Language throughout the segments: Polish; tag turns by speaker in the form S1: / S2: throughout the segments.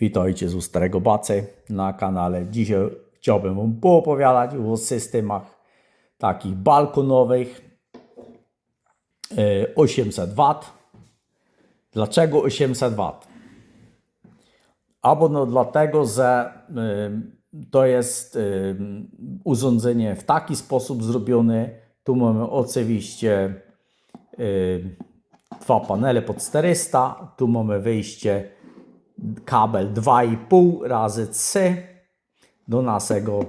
S1: Witajcie z Starego Bacy na kanale. Dzisiaj chciałbym Wam poopowiadać o systemach takich balkonowych e, 800 W. Dlaczego 800 W? Albo no dlatego, że y, to jest y, urządzenie w taki sposób zrobione. Tu mamy oczywiście dwa panele pod 400, tu mamy wyjście kabel 2,5 razy 3 do naszego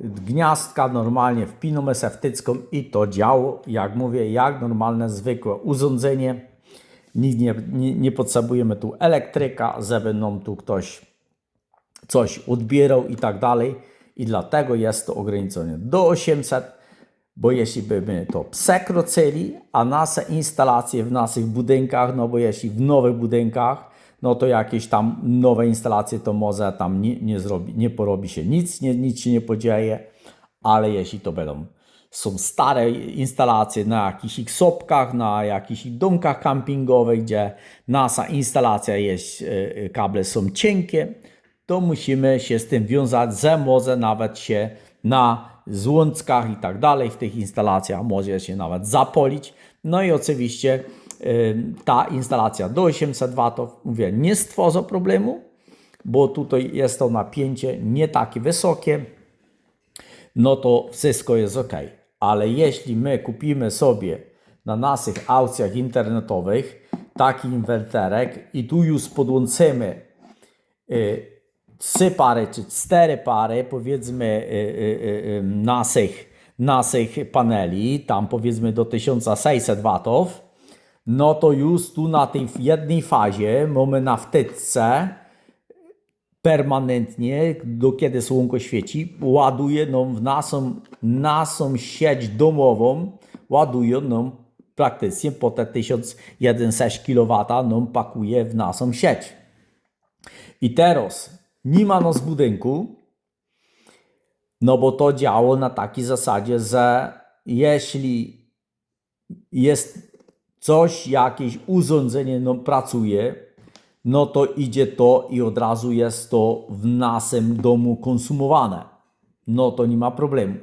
S1: gniazdka. Normalnie wpinamy se wtycką i to działo, jak mówię, jak normalne, zwykłe urządzenie. Nie, nie, nie potrzebujemy tu elektryka, żeby nam tu ktoś coś odbierał i tak dalej. I dlatego jest to ograniczone do 800, bo jeśli byśmy to przekroczyli, a nasze instalacje w naszych budynkach, no bo jeśli w nowych budynkach, no to jakieś tam nowe instalacje, to może tam nie, nie, zrobi, nie porobi się nic, nie, nic się nie podzieje, ale jeśli to będą są stare instalacje na jakichś ich sopkach, na jakichś ich domkach kampingowych, gdzie nasza instalacja jest, e, kable są cienkie, to musimy się z tym wiązać, że może nawet się na złąckach i tak dalej w tych instalacjach może się nawet zapolić. No i oczywiście ta instalacja do 800 W, mówię, nie stworzy problemu, bo tutaj jest to napięcie nie takie wysokie, no to wszystko jest ok. Ale jeśli my kupimy sobie na naszych aukcjach internetowych taki inwerterek i tu już podłączymy y, trzy pary czy cztery pary, powiedzmy, y, y, y, naszych, naszych paneli, tam powiedzmy do 1600 W, no to już tu na tej jednej fazie mamy na wtyczce permanentnie, do kiedy słonko świeci, ładuje nam w naszą, naszą sieć domową, ładuje nam praktycznie po te 1106 kW nam pakuje w naszą sieć. I teraz nie ma nas w budynku, no bo to działo na takiej zasadzie, że jeśli jest coś, jakieś urządzenie no, pracuje, no to idzie to i od razu jest to w naszym domu konsumowane. No to nie ma problemu.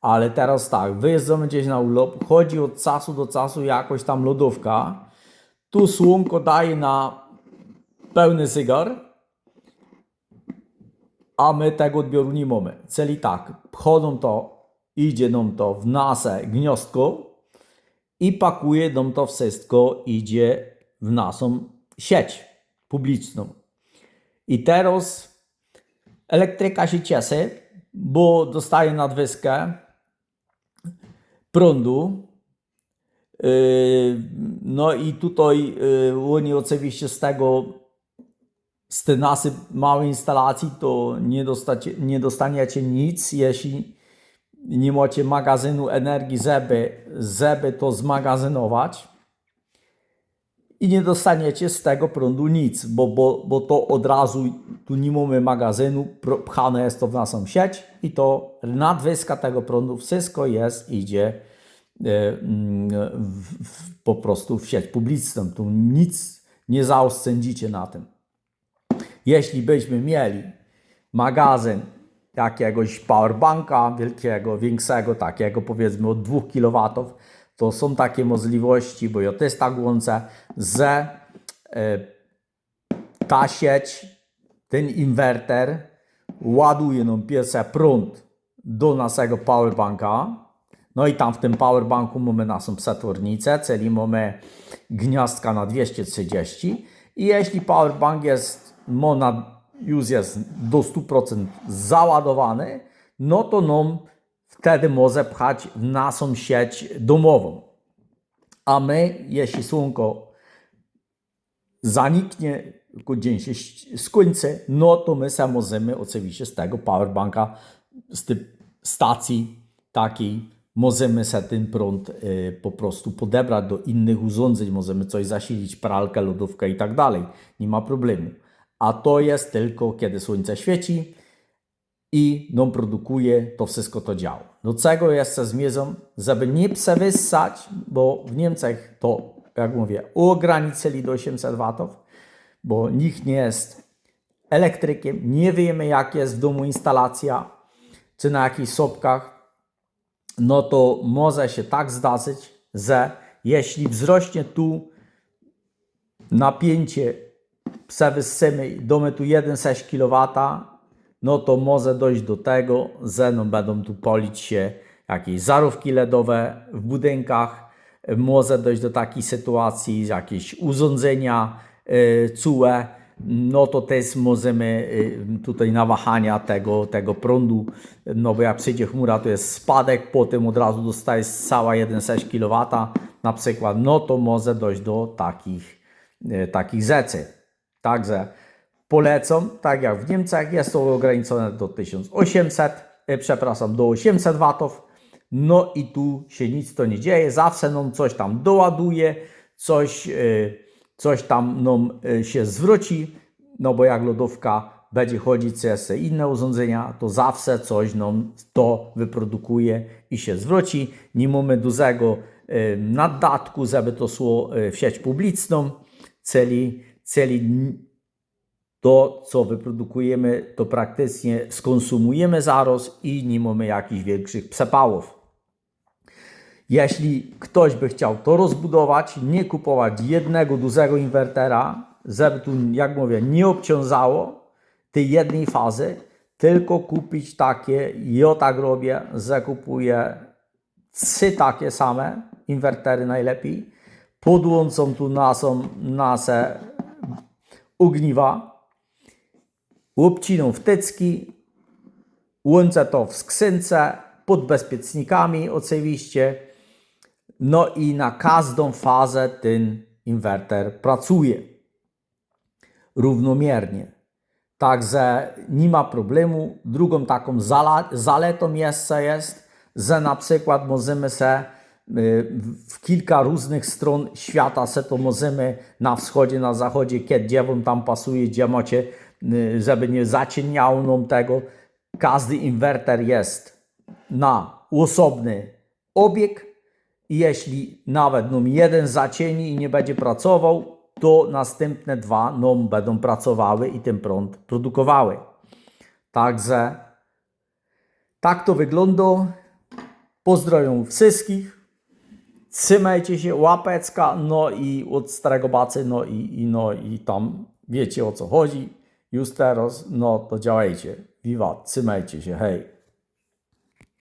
S1: Ale teraz tak, wyjeżdżamy gdzieś na urlop, chodzi od czasu do czasu jakoś tam lodówka, tu słonko daje na pełny cygar, a my tego odbioru nie mamy. Czyli tak, wchodzą to, idzie nam to w nasze gniazdko i pakuje nam to wszystko, idzie w naszą sieć publiczną. I teraz elektryka się cieszy, bo dostaje nadwyżkę prądu. Yy, No i tutaj yy, oni oczywiście z tego z tej naszej małej instalacji to nie, dostacie, nie dostaniecie nic, jeśli nie macie magazynu energii, żeby, żeby to zmagazynować i nie dostaniecie z tego prądu nic, bo, bo, bo to od razu tu nie mamy magazynu, pchane jest to w naszą sieć i to nadwyżka tego prądu, wszystko jest, idzie w, w, po prostu w sieć publiczną. Tu nic nie zaoszczędzicie na tym. Jeśli byśmy mieli magazyn jakiegoś powerbanka wielkiego, większego, takiego powiedzmy od 2 kW, to są takie możliwości, bo ja też tak łączę, że e, ta sieć, ten inwerter ładuje nam pierwszy prąd do naszego powerbanka. No i tam w tym powerbanku mamy naszą przetwornicę, czyli mamy gniazdka na 230 i jeśli powerbank jest, ma na, już jest do 100% załadowany, no to nam wtedy może pchać w naszą sieć domową. A my, jeśli słonko zaniknie, dzień się skończy, no to my sam możemy oczywiście z tego powerbanka, z tej stacji takiej, możemy sobie ten prąd y, po prostu podebrać do innych urządzeń, możemy coś zasilić, pralkę, lodówkę i tak dalej. Nie ma problemu. A to jest tylko kiedy słońce świeci i nam produkuje, to wszystko to działa. Do czego jeszcze zmierzam? Żeby nie przewyższać, bo w Niemczech to, jak mówię, ograniczyli do 800 W, bo nikt nie jest elektrykiem, nie wiemy jak jest w domu instalacja, czy na jakichś sopkach, no to może się tak zdarzyć, że jeśli wzrośnie tu napięcie przewyższymy domy tu 1,6 kW, no to może dojść do tego, że no będą tu polić się jakieś zarówki LEDowe w budynkach, może dojść do takiej sytuacji, jakieś urządzenia y, CUE, no to też możemy y, tutaj na wahania tego, tego prądu, no bo jak przyjdzie chmura, to jest spadek, potem od razu dostajesz cała 1,6 kW na przykład, no to może dojść do takich, y, takich rzeczy. Także polecam, tak jak w Niemczech, jest to ograniczone do 1800, e, przepraszam, do 800 watów. No i tu się nic to nie dzieje, zawsze nam coś tam doładuje, coś, e, coś tam nam e, się zwróci, no bo jak lodówka będzie chodzić przez inne urządzenia, to zawsze coś nam to wyprodukuje i się zwróci. Nie mamy dużego naddatku, żeby to szło w sieć publiczną, celi, celi to, co wyprodukujemy, to praktycznie skonsumujemy zaraz i nie mamy jakichś większych przepałów. Jeśli ktoś by chciał to rozbudować, nie kupować jednego dużego inwertera, żeby tu, jak mówię, nie obciążało tej jednej fazy, tylko kupić takie, ja tak robię, że kupuję trzy takie same inwertery najlepiej, podłączą tu nasą, nasze ogniwa, łopciną wtycki, łączę to w skrzynce pod bezpiecznikami oczywiście, no i na każdą fazę ten inwerter pracuje równomiernie. Także nie ma problemu. Drugą taką zaletą jeszcze jest, że na przykład możemy y, w kilka różnych stron świata se to możemy na wschodzie, na zachodzie, gdzie wam tam pasuje, gdzie macie, y, żeby nie zacieniało nam tego. Każdy inwerter jest na osobny obieg i jeśli nawet nam jeden zacieni i nie będzie pracował, to następne dwa nam będą pracowały i ten prąd produkowały. Także tak to wygląda. Pozdrawiam wszystkich. Trzymajcie się, łapecka, no i od starego bacy, no i, i, no i tam wiecie o co chodzi. Już teraz, no to działajcie. Wiwat, trzymajcie się, hej.